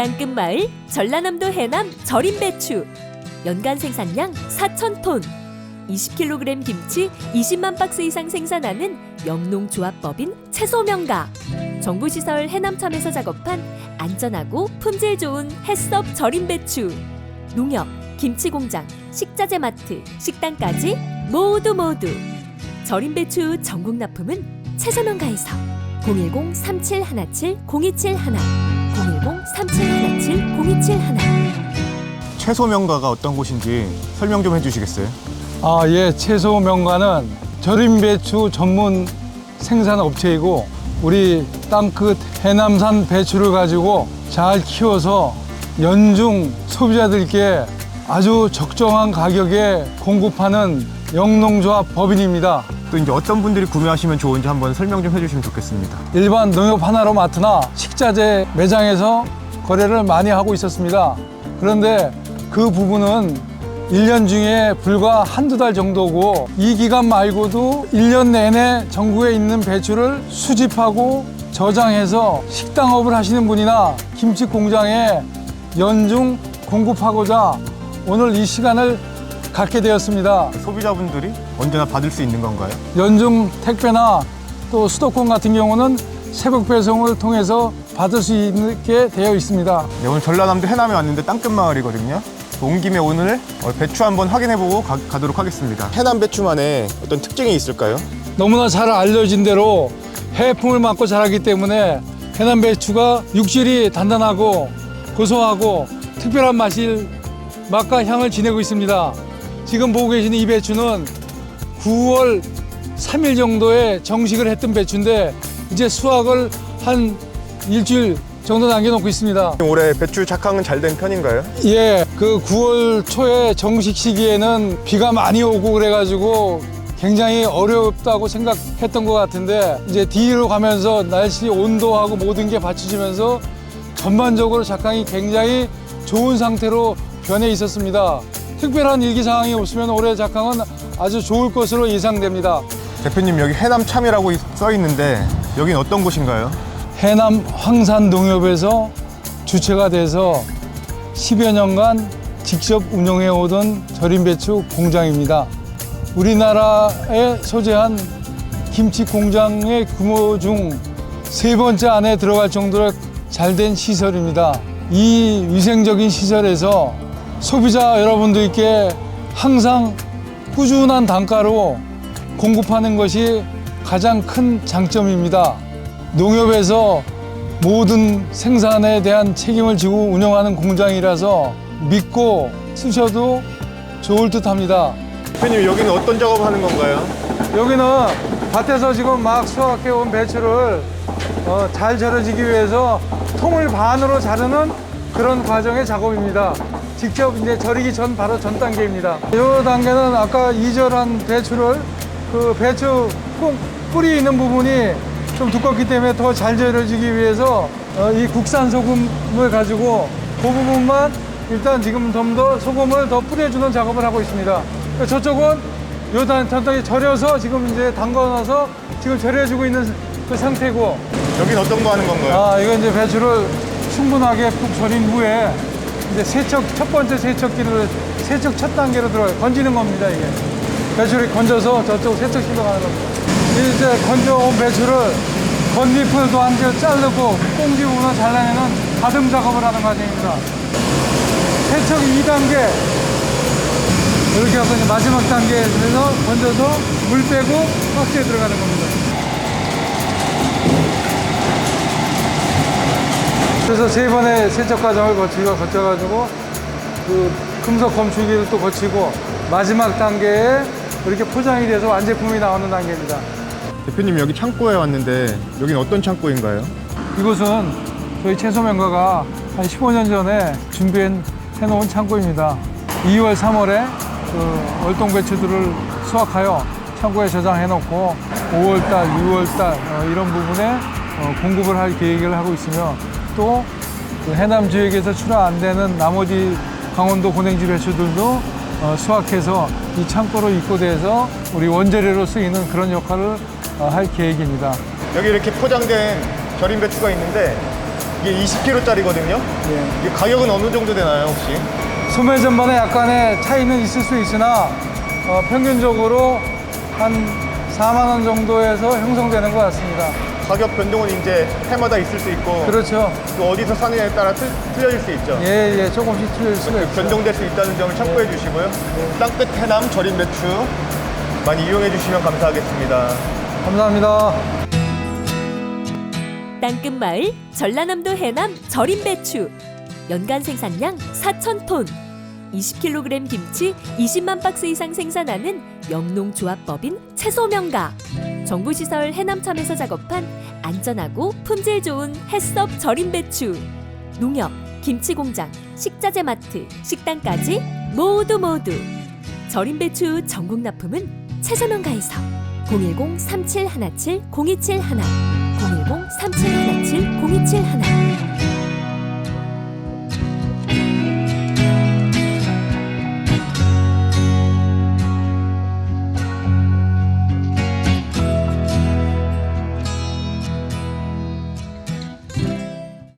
땅끝 마을 전라남도 해남 절임 배추 연간 생산량 4,000톤. 20kg 김치 20만 박스 이상 생산하는 영농조합법인 채소명가. 정부시설 해남참에서 작업한 안전하고 품질 좋은 햇섭 절임 배추. 농협, 김치공장, 식자재 마트, 식당까지 모두 모두. 절임 배추 전국 납품은 채소명가에서. 010-3717-0271 010-3717-0271 채소 명가가 어떤 곳인지 설명 좀 해주시겠어요? 아, 예. 채소 명가는 절임 배추 전문 생산 업체이고 우리 땅끝 해남산 배추를 가지고 잘 키워서 연중 소비자들께 아주 적정한 가격에 공급하는 영농조합 법인입니다. 또 이제 어떤 분들이 구매하시면 좋은지 한번 설명 좀 해주시면 좋겠습니다. 일반 농협 하나로 마트나 식자재 매장에서 거래를 많이 하고 있었습니다. 그런데 그 부분은 일년 중에 불과 한두 달 정도고 이 기간 말고도 일년 내내 전국에 있는 배추를 수집하고 저장해서 식당업을 하시는 분이나 김치 공장에 연중 공급하고자 오늘 이 시간을 갖게 되었습니다. 소비자분들이 언제나 받을 수 있는 건가요? 연중 택배나 또 수도권 같은 경우는 새벽 배송을 통해서 받을 수 있게 되어 있습니다. 네, 오늘 전라남도 해남에 왔는데 땅끝 마을이거든요. 온 김에 오늘 어, 배추 한번 확인해보고 가, 가도록 하겠습니다. 해남 배추만의 어떤 특징이 있을까요? 너무나 잘 알려진 대로 해풍을 맞고 자라기 때문에 해남 배추가 육질이 단단하고 고소하고 특별한 맛을 맛과 향을 지내고 있습니다. 지금 보고 계시는 이 배추는 9월 3일 정도에 정식을 했던 배추인데 이제 수확을 한 일주일 정도 남겨놓고 있습니다. 올해 배추 작황은 잘 된 편인가요? 예, 그 9월 초에 정식 시기에는 비가 많이 오고 그래가지고 굉장히 어렵다고 생각했던 것 같은데 이제 뒤로 가면서 날씨 온도하고 모든 게 받쳐지면서 전반적으로 작황이 굉장히 좋은 상태로 변해 있었습니다. 특별한 일기 상황이 없으면 올해 작황은 아주 좋을 것으로 예상됩니다. 대표님 여기 해남 참이라고 써 있는데 여긴 어떤 곳인가요? 해남 황산농협에서 주체가 돼서 10여 년간 직접 운영해 오던 절임배추 공장입니다. 우리나라에 소재한 김치 공장의 규모 중 세 번째 안에 들어갈 정도로 잘된 시설입니다. 이 위생적인 시설에서 소비자 여러분들께 항상 꾸준한 단가로 공급하는 것이 가장 큰 장점입니다. 농협에서 모든 생산에 대한 책임을 지고 운영하는 공장이라서 믿고 쓰셔도 좋을 듯 합니다. 대표님 여기는 어떤 작업을 하는 건가요? 여기는 밭에서 지금 막 수확해 온 배추를 어, 잘 절여지기 위해서 통을 반으로 자르는 그런 과정의 작업입니다. 직접 이제 절이기 전 바로 전 단계입니다. 이 단계는 아까 이절한 배추를 그 배추 꼭 뿌리 있는 부분이 좀 두껍기 때문에 더 잘 절여지기 위해서 어, 이 국산 소금을 가지고 그 부분만 일단 지금 좀 더 소금을 더 뿌려주는 작업을 하고 있습니다. 저쪽은 요 단, 단단히 절여서 지금 이제 담가놔서 지금 절여주고 있는 그 상태고 여긴 어떤 거 하는 건가요? 아 이거 이제 배추를 충분하게 푹 절인 후에 이제 세척 첫 번째 세척기를 세척 첫 단계로 들어가요. 건지는 겁니다 이게. 배추를 건져서 저쪽 세척실로 가는 겁니다. 이제 건져온 배추를 건잎을 또 한개 자르고 꽁지 부분을 잘라내는 다듬 작업을 하는 과정입니다. 세척 2단계 이렇게 하고 이제 마지막 단계에서 건져서 물 빼고 박스에 들어가는 겁니다 그래서 세 번의 세척 과정을 거치고 거쳐가지고 그 금속 검출기를 또 거치고 마지막 단계에 이렇게 포장이 돼서 완제품이 나오는 단계입니다. 대표님 여기 창고에 왔는데 여긴 어떤 창고인가요? 이곳은 저희 채소 명가가 한 15년 전에 준비해 놓은 창고입니다. 2월, 3월에 그 월동 배추들을 수확하여 창고에 저장해 놓고 5월달, 6월달 어, 이런 부분에 어, 공급을 할 계획을 하고 있으며 또 그 해남 지역에서 출하 안 되는 나머지 강원도 고냉지 배추들도 어, 수확해서 이 창고로 입고돼서 우리 원재료로 쓰이는 그런 역할을 어, 할 계획입니다. 여기 이렇게 포장된 절임 배추가 있는데 이게 20kg짜리거든요. 예. 이 가격은 어느 정도 되나요, 혹시? 소매 전반에 약간의 차이는 있을 수 있으나 어, 평균적으로 한 4만 원 정도에서 형성되는 것 같습니다. 가격 변동은 이제 해마다 있을 수 있고 그렇죠. 또 어디서 사느냐에 따라 틀, 틀려질 수 있죠. 예, 예, 조금씩 틀릴 수가 있어요. 변동될 수 있다는 점을 참고해 주시고요. 땅끝 해남 절임 배추 많이 이용해 주시면 감사하겠습니다. 감사합니다. 땅끝마을 전라남도 해남 절임 배추 연간 생산량 4,000톤 20kg 김치 20만 박스 이상 생산하는 영농조합법인 채소명가. 정부시설 해남참에서 작업한 안전하고 품질 좋은 햇섭 절임 배추. 농협, 김치공장, 식자재 마트, 식당까지 모두 모두. 절임 배추 전국 납품은 채소명가에서. 010-3717-0271 010-3717-0271